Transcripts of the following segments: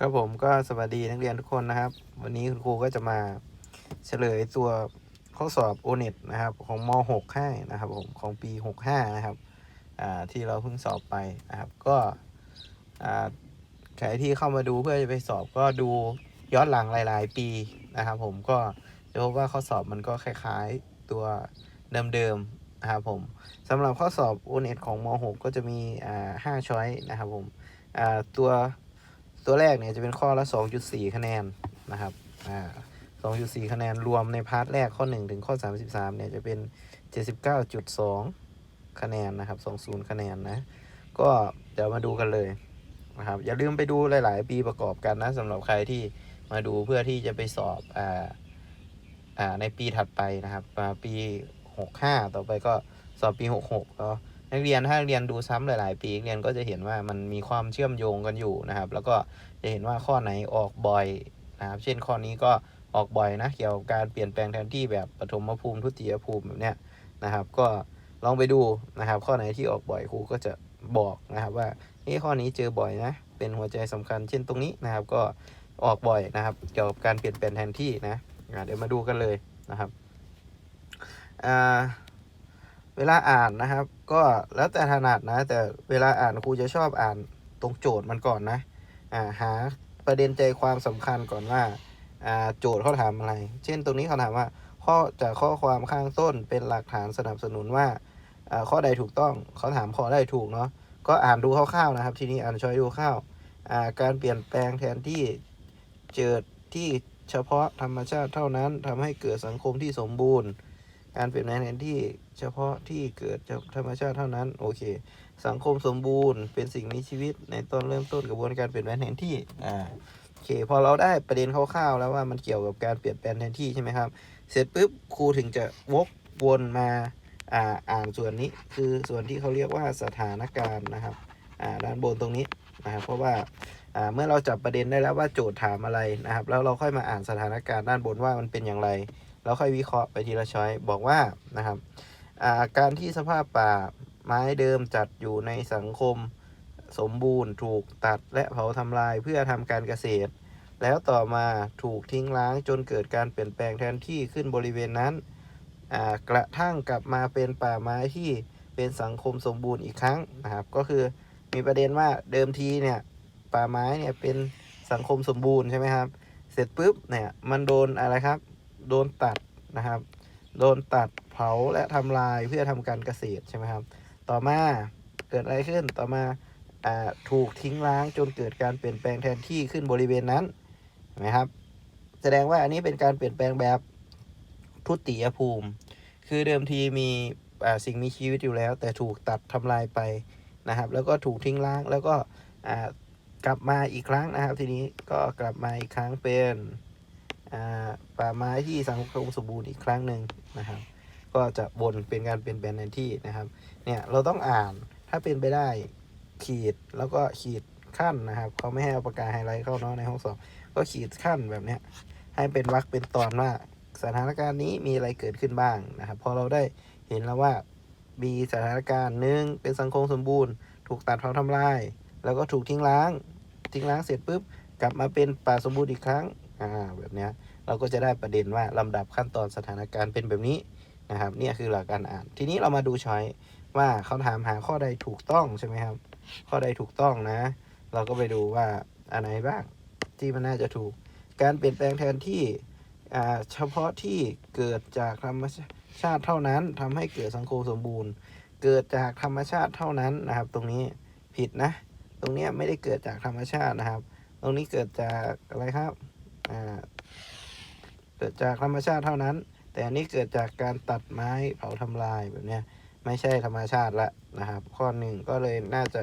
ครับผมก็สวัสดีนักเรียนทุกคนนะครับ วันนี้คุณครูก็จะมาเฉลยตัวข้อสอบ o n e t นะครับ ของม .6 ให้นะครับผมของปี 65 นะครับที่เราเพิ่งสอบไปนะครับก็ใครที่เข้ามาดูเพื่อจะไปสอบก็ดูย้อนหลังหลาย ๆ ปีนะครับ ผมก็จะพบว่าข้อสอบมันก็คล้าย ๆตัวเดิมๆนะครับผมสำหรับข้อสอบ o n e t ของม .6 ก็จะมี5ช้อยนะครับผมตัว ตัวแรกเนี่ยจะเป็นข้อละ 2.4 คะแนนนะครับอ่า2.4 คะแนนรวมในพาร์ทแรกข้อ 1 ถึงข้อ 33 เนี่ยจะเป็น 79.2 คะแนนนะครับ 20 คะแนนนะ ก็เดี๋ยวมาดูกันเลยนะครับ อย่าลืมไปดูหลาย ๆ ปีประกอบกันนะสำหรับใครที่มาดูเพื่อที่จะไปสอบอ่าอ่าในปีถัดไปนะครับปี 65 ต่อไปก็สอบปี 66แล้ว นักเรียนถ้าเรียนดูซ้ำหลาย ๆ ปีเรียนก็จะเห็นว่ามันมีความเชื่อมโยงกันอยู่นะครับ แล้วก็จะเห็นว่าข้อไหนออกบ่อยนะครับ เช่นข้อนี้ก็ออกบ่อยนะเกี่ยวกับการเปลี่ยนแปลงแทนที่แบบปฐมภูมิทุติยภูมิแบบเนี้ยนะครับ ก็ลองไปดูนะครับ ข้อไหนที่ออกบ่อยครูก็จะบอกนะครับ ว่าเฮ้ข้อนี้เจอบ่อยนะ เป็นหัวใจสำคัญ เช่นตรงนี้นะครับ ก็ออกบ่อยนะครับ เกี่ยวกับการเปลี่ยนแปลงแทนที่นะเดี๋ยวมาดูกันเลยนะครับอ่า เวลาอ่านนะครับ ก็แล้วแต่ถนัดนะ แต่เวลาอ่านครูจะชอบอ่านตรงโจทย์มันก่อนนะอ่าหาประเด็นใจความสำคัญก่อนว่าอ่าโจทย์เขาถามอะไร เช่นตรงนี้เขาถามว่าข้อจากข้อความข้างต้นเป็นหลักฐานสนับสนุนว่าอ่าข้อใดถูกต้องเขาถามข้อใดถูกเนาะก็อ่านดูคร่าวๆนะครับ ทีนี้อ่านช้อยดูคร่าวอ่าการเปลี่ยนแปลงแทนที่เจิดที่เฉพาะธรรมชาติเท่านั้นทำให้เกิดสังคมที่สมบูรณ์ การเปลี่ยนแปลงแทนที่ เฉพาะที่เกิดจากธรรมชาติเท่านั้น โอเค สังคมสมบูรณ์เป็นสิ่งมีชีวิตในตอนเริ่มต้นกระบวนการเปลี่ยนแปลงแทนที่อ่าโอเคพอเราได้ประเด็นคร่าวๆแล้วว่ามันเกี่ยวกับการเปลี่ยนแปลงแทนที่ใช่ไหมครับ เสร็จปุ๊บครูถึงจะวกวนมาอ่าอ่านส่วนนี้คือส่วนที่เขาเรียกว่าสถานการณ์นะครับอ่าด้านบนตรงนี้นะครับเพราะว่าอ่าเมื่อเราจับประเด็นได้แล้วว่าโจทย์ถามอะไรนะครับ แล้วเราค่อยมาอ่านสถานการณ์ด้านบนว่ามันเป็นอย่างไร แล้วค่อยวิเคราะห์ไปทีละช้อยบอกว่านะครับ การที่สภาพป่าไม้เดิมจัดอยู่ในสังคมสมบูรณ์ ถูกตัดและเผาทำลายเพื่อทำการเกษตร แล้วต่อมาถูกทิ้งร้างจนเกิดการเปลี่ยนแปลงแทนที่ขึ้นบริเวณนั้นกระทั่งกลับมาเป็นป่าไม้ที่เป็นสังคมสมบูรณ์อีกครั้งนะครับ ก็คือมีประเด็นว่าเดิมทีเนี่ยป่าไม้เนี่ยเป็นสังคมสมบูรณ์ใช่ไหมครับ เสร็จปุ๊บเนี่ยมันโดนอะไรครับ โดนตัดนะครับ โดนตัด ผาและทำลายเพื่อทำการเกษตรใช่ไหมครับ ต่อมาเกิดอะไรขึ้นต่อมาอถูกทิ้งร้างจนเกิดการเปลี่ยนแปลงแทนที่ขึ้นบริเวณนั้นเห็นไหมครับ แสดงว่าอันนี้เป็นการเปลี่ยนแปลงแบบทุติยภูมิ คือเดิมทีมีสิ่งมีชีวิตอยู่แล้ว แต่ถูกตัดทำลายไปนะครับ แล้วก็ถูกทิ้งร้างแล้วก็กลับมาอีกครั้งนะครับ ทีนี้ก็กลับมาอีกครั้งเป็นป่าไม้ที่สังคมสมบูรณ์อีกครั้งหนึ่งนะครับ ก็จะวนเป็นการเปลี่ยนแปลงในที่นะครับ เนี่ยเราต้องอ่านถ้าเป็นไปได้ขีดแล้วก็ขีดขั้นนะครับเขาไม่ให้เอาปากกาไฮไลท์เข้าเนาะในห้องสอบ ก็ขีดขั้นแบบเนี้ยให้เป็นวรรคเป็นตอนว่าสถานการณ์นี้มีอะไรเกิดขึ้นบ้างนะครับพอเราได้เห็นแล้วว่ามีสถานการณ์หนึ่งเป็นสังคมสมบูรณ์ ถูกตัดเผาทำลาย แล้วก็ถูกทิ้งร้าง ทิ้งร้างเสร็จปุ๊บกลับมาเป็นป่าสมบูรณ์อีกครั้งอ่าแบบเนี้ยเราก็จะได้ประเด็นว่าลำดับขั้นตอนสถานการณ์เป็นแบบนี้ นะครับเนี่ยคือหลักการอ่าน ทีนี้เรามาดูช้อยว่าเขาถามหาข้อใดถูกต้องใช่ไหมครับ ข้อใดถูกต้องนะ เราก็ไปดูว่าอันไหนบ้างที่มันน่าจะถูก การเปลี่ยนแปลงแทนที่เฉพาะที่เกิดจากธรรมชาติเท่านั้นทำให้เกิดสังคมสมบูรณ์ เกิดจากธรรมชาติเท่านั้นนะครับ ตรงนี้ผิดนะ ตรงนี้ไม่ได้เกิดจากธรรมชาตินะครับ ตรงนี้เกิดจากอะไรครับเกิดจากธรรมชาติเท่านั้น แต่อันนี้เกิดจากการตัดไม้เผาทำลายแบบเนี้ยไม่ใช่ธรรมชาติละนะครับ ข้อหนึ่งก็เลยน่าจะ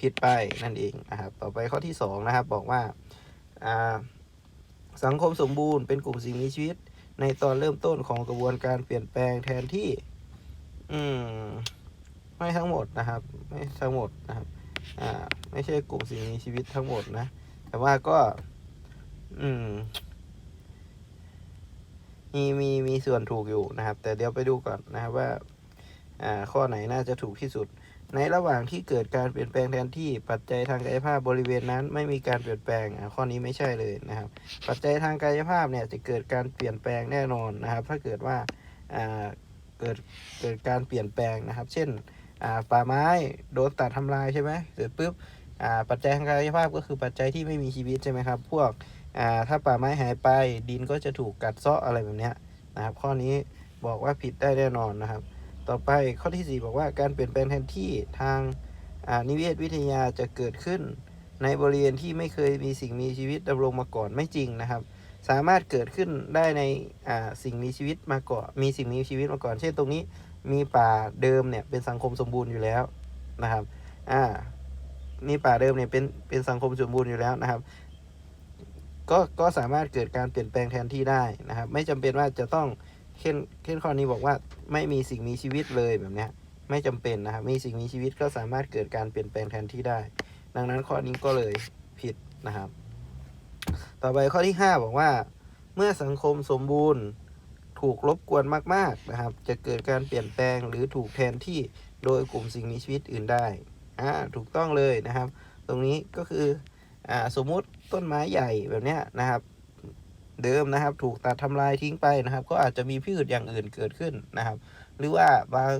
ผิดไปนั่นเองนะครับ ต่อไปข้อที่สองนะครับบอกว่าอ่าสังคมสมบูรณ์เป็นกลุ่มสิ่งมีชีวิต ในตอนเริ่มต้นของกระบวนการเปลี่ยนแปลงแทนที่ อืมไม่ทั้งหมดนะครับ ไม่ทั้งหมดนะครับอ่าไม่ใช่กลุ่มสิ่งมีชีวิตทั้งหมดนะ แต่ว่าก็ อืม มีมีมีส่วนถูกอยู่นะครับ แต่เดี๋ยวไปดูก่อนนะครับว่าอ่าข้อไหนน่าจะถูกที่สุด ในระหว่างที่เกิดการเปลี่ยนแปลงแทนที่ปัจจัยทางกายภาพบริเวณนั้นไม่มีการเปลี่ยนแปลงข้อนี้ไม่ใช่เลยนะครับ ปัจจัยทางกายภาพเนี่ยจะเกิดการเปลี่ยนแปลงแน่นอนนะครับ ถ้าเกิดว่าเกิดเกิดการเปลี่ยนแปลงนะครับ เช่นป่าไม้โดนตัดทำลายใช่ไหมเสร็จปุ๊บปัจจัยทางกายภาพก็คือปัจจัยที่ไม่มีชีวิตใช่ไหมครับ พวก อ่าถ้าป่าไม้หายไปดินก็จะถูกกัดเซาะอะไรแบบนี้นะครับ ข้อนี้บอกว่าผิดได้แน่นอนนะครับ ต่อไปข้อที่ 4 บอกว่าการเปลี่ยนแปลงแทนที่ทางนิเวศวิทยาจะเกิดขึ้น ในบริเวณที่ไม่เคยมีสิ่งมีชีวิตดำรงมาก่อนไม่จริงนะครับ สามารถเกิดขึ้นได้ในสิ่งมีชีวิตมาก่อนมีสิ่งมีชีวิตมาก่อน เช่นตรงนี้มีป่าเดิมเนี่ยเป็นสังคมสมบูรณ์อยู่แล้วนะครับอ่ามีป่าเดิมเนี่ยเป็นเป็นสังคมสมบูรณ์อยู่แล้วนะครับ ก็ก็สามารถเกิดการเปลี่ยนแปลงแทนที่ได้นะครับ ไม่จำเป็นว่าจะต้องเช่นเช่นข้อนี้บอกว่าไม่มีสิ่งมีชีวิตเลยแบบเนี้ยไม่จำเป็นนะครับ มีสิ่งมีชีวิตก็สามารถเกิดการเปลี่ยนแปลงแทนที่ได้ ดังนั้นข้อนี้ก็เลยผิดนะครับ ต่อไปข้อที่ 5 บอกว่า เมื่อสังคมสมบูรณ์ถูกรบกวนมากๆนะครับ จะเกิดการเปลี่ยนแปลงหรือถูกแทนที่โดยกลุ่มสิ่งมีชีวิตอื่นได้อ่าถูกต้องเลยนะครับ ตรงนี้ก็คืออ่าสมมุติ ต้นไม้ใหญ่แบบเนี้ยนะครับ เดิมนะครับ ถูกตัดทำลายทิ้งไปนะครับ ก็อาจจะมีพืชอย่างอื่นเกิดขึ้นนะครับ หรือว่าบาง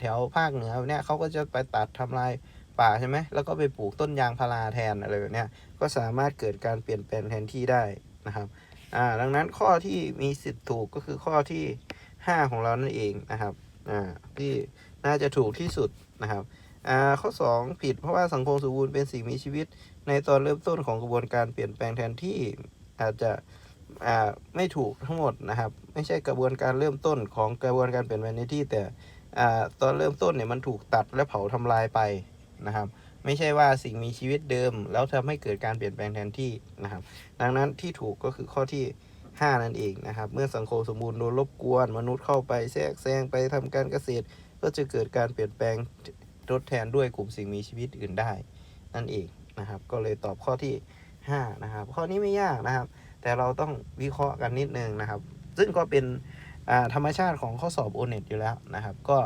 แถวภาคเหนือเนี่ยเขาก็จะไปตัดทำลายป่าใช่ไหมแล้วก็ไปปลูกต้นยางพาราแทนอะไรแบบเนี้ยก็สามารถเกิดการเปลี่ยนแปลงแทนที่ได้นะครับอ่าดังนั้นข้อที่มีสิทธิ์ถูกก็คือข้อที่ 5 ของเรานั่นเองนะครับอ่าที่น่าจะถูกที่สุดนะครับอ่าข้อ 2 ผิดเพราะว่าสังคมสมบูรณ์เป็นสิ่งมีชีวิต ในตอนเริ่มต้นของกระบวนการเปลี่ยนแปลงแทนที่อาจจะไม่ถูกทั้งหมดนะครับ ไม่ใช่กระบวนการเริ่มต้นของกระบวนการเปลี่ยนแปลงในที่ แต่ตอนเริ่มต้นเนี่ยมันถูกตัดและเผาทำลายไปนะครับ ไม่ใช่ว่าสิ่งมีชีวิตเดิม แล้วทำให้เกิดการเปลี่ยนแปลงแทนที่นะครับ ดังนั้นที่ถูกก็คือข้อที่ 5 นั่นเองนะครับ เมื่อสังคมสมบูรณ์โดนรบกวน มนุษย์เข้าไปแทรกแซงไปทำการเกษตร ก็จะเกิดการเปลี่ยนแปลงทดแทนด้วยกลุ่มสิ่งมีชีวิตอื่นได้ นั่นเอง นะครับ ก็เลยตอบข้อที่ 5 นะครับ ข้อนี้ไม่ยากนะครับ แต่เราต้องวิเคราะห์กันนิดนึงนะครับ ซึ่งก็เป็นธรรมชาติของข้อสอบโอเน็ตอยู่แล้วนะครับ ก็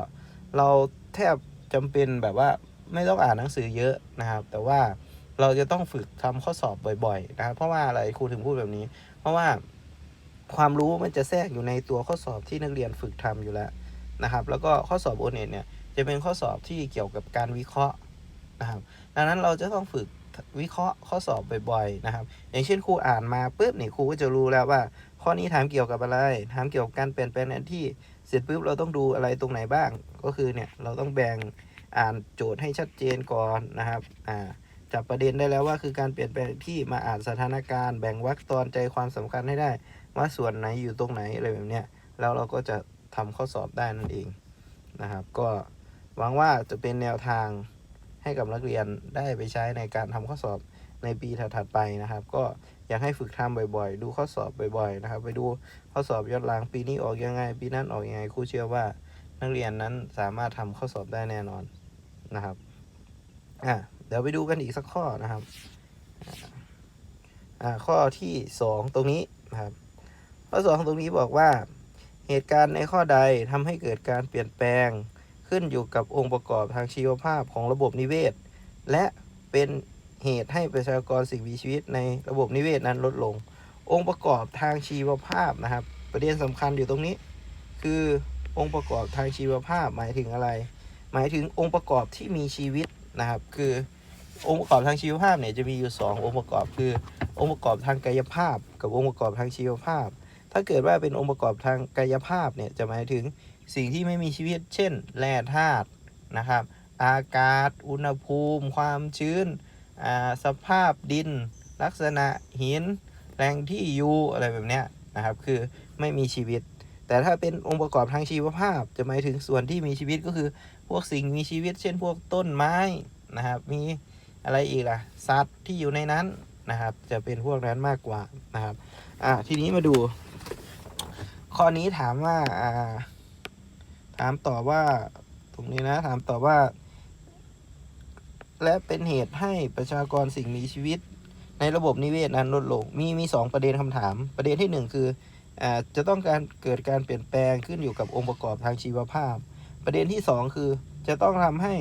เราแทบจำเป็นแบบว่าไม่ต้องอ่านหนังสือเยอะนะครับ แต่ว่าเราจะต้องฝึกทำข้อสอบบ่อยๆนะครับ เพราะว่าอะไรครูถึงพูดแบบนี้ เพราะว่าความรู้มันจะแทรกอยู่ในตัวข้อสอบที่นักเรียนฝึกทำอยู่แล้วนะครับ แล้วก็ข้อสอบโอเน็ตเนี่ยจะเป็นข้อสอบที่เกี่ยวกับการวิเคราะห์ นะครับดังนั้นเราจะต้องฝึกวิเคราะห์ข้อสอบบ่อยๆนะครับ อย่างเช่นครูอ่านมาปุ๊บเนี่ยครูก็จะรู้แล้วว่า ข้อนี้ถามเกี่ยวกับอะไร ถามเกี่ยวกับการเปลี่ยนแปลงแทนที่ เสร็จปุ๊บเราต้องดูอะไรตรงไหนบ้าง ก็คือเนี่ยเราต้องแบ่งอ่านโจทย์ให้ชัดเจนก่อนนะครับอ่าจับประเด็นได้แล้วว่าคือการเปลี่ยนแปลงที่มาอ่านสถานการณ์แบ่งวรรคตอนใจความสำคัญให้ได้ ว่าส่วนไหนอยู่ตรงไหนอะไรแบบเนี้ยแล้วเราก็จะทำข้อสอบได้นั่นเองนะครับ ก็หวังว่าจะเป็นแนวทาง ให้กับนักเรียนได้ไปใช้ในการทำข้อสอบในปีถัดๆไปนะครับ ก็อยากให้ฝึกทำบ่อยๆ ดูข้อสอบบ่อยๆนะครับ ไปดูข้อสอบย้อนหลังปีนี้ออกยังไง ปีนั้นออกยังไงครูเชื่อว่านักเรียนนั้นสามารถทำข้อสอบได้แน่นอนนะครับอะเดี๋ยวไปดูกันอีกสักข้อนะครับอ่าข้อที่สองตรงนี้นะครับ ข้อสองตรงนี้บอกว่าเหตุการณ์ในข้อใดทำให้เกิดการเปลี่ยนแปลง ขึ้นอยู่กับองค์ประกอบทางชีวภาพของระบบนิเวศ และเป็นเหตุให้ประชากรสิ่งมีชีวิตในระบบนิเวศนั้นลดลง องค์ประกอบทางชีวภาพนะครับ ประเด็นสำคัญอยู่ตรงนี้ คือองค์ประกอบทางชีวภาพหมายถึงอะไร หมายถึงองค์ประกอบที่มีชีวิตนะครับ คือองค์ประกอบทางชีวภาพเนี่ยจะมีอยู่ 2 องค์ประกอบคือ องค์ประกอบทางกายภาพ กับองค์ประกอบทางชีวภาพ ถ้าเกิดว่าเป็นองค์ประกอบทางกายภาพเนี่ยจะหมายถึง สิ่งที่ไม่มีชีวิต เช่น แร่ธาตุนะครับ อากาศ อุณหภูมิ ความชื้นอ่าสภาพดิน ลักษณะหินแหล่งที่อยู่อะไรแบบนี้นะครับ คือไม่มีชีวิต แต่ถ้าเป็นองค์ประกอบทางชีวภาพ จะหมายถึงส่วนที่มีชีวิตก็คือ พวกสิ่งมีชีวิต เช่น พวกต้นไม้นะครับ มีอะไรอีกล่ะ สัตว์ที่อยู่ในนั้นนะครับ จะเป็นพวกนั้นมากกว่านะครับ อ่า ทีนี้มาดู ข้อนี้ถามว่า อ่า ถามต่อว่าตรงนี้นะ ถามต่อว่า และเป็นเหตุให้ประชากรสิ่งมีชีวิต ในระบบนิเวศนั้นลดลง มีมีสองประเด็นคำถาม ประเด็นที่หนึ่งคืออาจะต้องการเกิดการเปลี่ยนแปลงขึ้นอยู่กับองค์ประกอบทางชีวภาพ ประเด็นที่สองคือจะต้องทำให้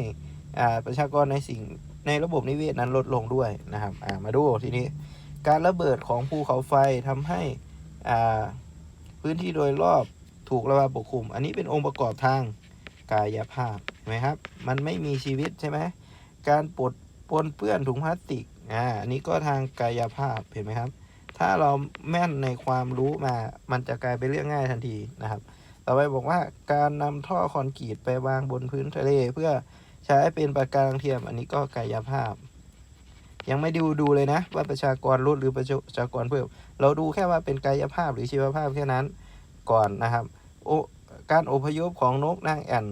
ประชากรในสิ่งในระบบนิเวศนั้นลดลงด้วยนะครับมาดูทีนี้การระเบิดของภูเขาไฟทำให้พื้นที่โดยรอบ ถูกระบาปกคลุม อันนี้เป็นองค์ประกอบทางกายภาพเห็นไหมครับ มันไม่มีชีวิตใช่ไหมการปลดปนเปื้อนถุงพลาสติกอ่าอันนี้ก็ทางกายภาพเห็นไหมครับ ถ้าเราแม่นในความรู้มา มันจะกลายเป็นเรื่องง่ายทันทีนะครับ ต่อไปบอกว่าการนำท่อคอนกรีตไปวางบนพื้นทะเล เพื่อใช้เป็นปะการังเทียม อันนี้ก็กายภาพ ยังไม่ดูดูเลยนะ ว่าประชากรลดหรือประชากรเพิ่ม เราดูแค่ว่าเป็นกายภาพหรือชีวภาพแค่นั้น ก่อนนะครับการอพยพของนกนางแอ่น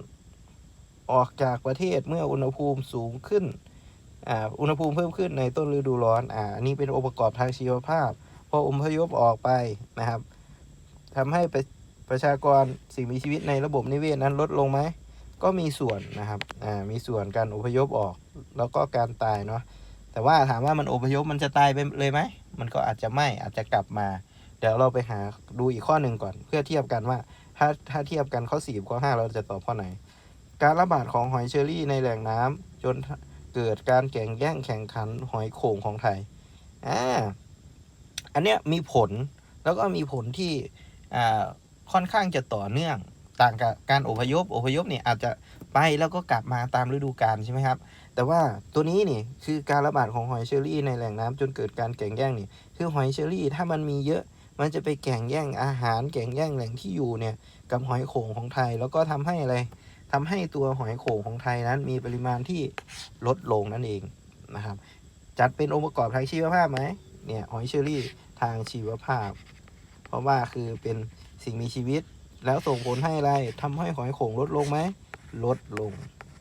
ออกจากประเทศเมื่ออุณหภูมิสูงขึ้นอ,อุณหภูมิเพิ่มขึ้นในต้นฤดูร้อนอ่าอันนี้เป็นองค์ประกอบทางชีวภาพ พออพยพออกไปนะครับทำให้ประประชากรสิ่งมีชีวิตในระบบนิเวศนั้นลดลงไหมก็มีส่วนนะครับอ่ามีส่วนการอพยพออกแล้วก็การตายเนาะแต่ว่าถามว่ามันอพยพมันจะตายไปเลยไหมมันก็อาจจะไม่อาจจะกลับมา ดี๋ยวเราไปหาดูอีกข้อหนึ่งก่อน เพื่อเทียบกันว่า ถ้าถ้าเทียบกันข้อสี่ข้อห้าเราจะตอบข้อไหน การระบาดของหอยเชอรี่ในแหล่งน้ำจนเกิดการแข่งแย่งแข่งขันหอยโข่งของไทยอ่าอันเนี้ยมีผลแล้วก็มีผลที่อ่าค่อนข้างจะต่อเนื่องต่างกับการอพยพอพยพเนี่ยอาจจะไปแล้วก็กลับมาตามฤดูกาลใช่ไหมครับ แต่ว่าตัวนี้นี่คือการระบาดของหอยเชอรี่ในแหล่งน้ำจนเกิดการแข่งแย่งนี่คือหอยเชอรี่ถ้ามันมีเยอะ มันจะไปแข่งแย่งอาหารแข่งแย่งแหล่งที่อยู่เนี่ยกับหอยโข่งของไทย แล้วก็ทำให้อะไรทำให้ตัวหอยโข่งของไทยนั้น มีปริมาณที่ลดลงนั่นเองนะครับ จัดเป็นองค์ประกอบทางชีวภาพไหมเนี่ยหอยเชอรี่ทางชีวภาพ เพราะว่าคือเป็นสิ่งมีชีวิตแล้วส่งผลให้อะไรทำให้หอยโข่งลดลงไหมลดลง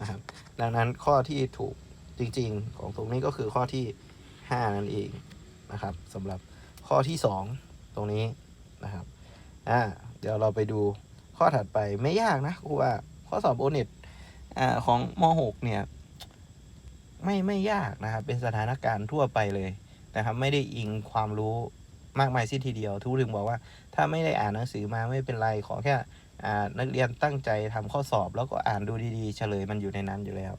นะครับ ดังนั้นข้อที่ถูกจริงๆ ของตรงนี้ก็คือข้อที่ 5 นั่นเองนะครับสำหรับข้อที่ 2 ตรงนี้นะครับอ่าเดี๋ยวเราไปดูข้อถัดไปไม่ยากนะครูว่าข้อสอบโอเน็ตอ่าของม .6 เนี่ยไม่ไม่ยากนะครับเป็นสถานการณ์ทั่วไปเลยนะครับ ไม่ได้อิงความรู้มากมายสิ้นทีเดียวทุกถึงบอกว่า ถ้าไม่ได้อ่านหนังสือมาไม่เป็นไรขอแค่อ่านักเรียนตั้งใจทำข้อสอบ แล้วก็อ่านดูดีๆ เฉลยมันอยู่ในนั้นอยู่แล้ว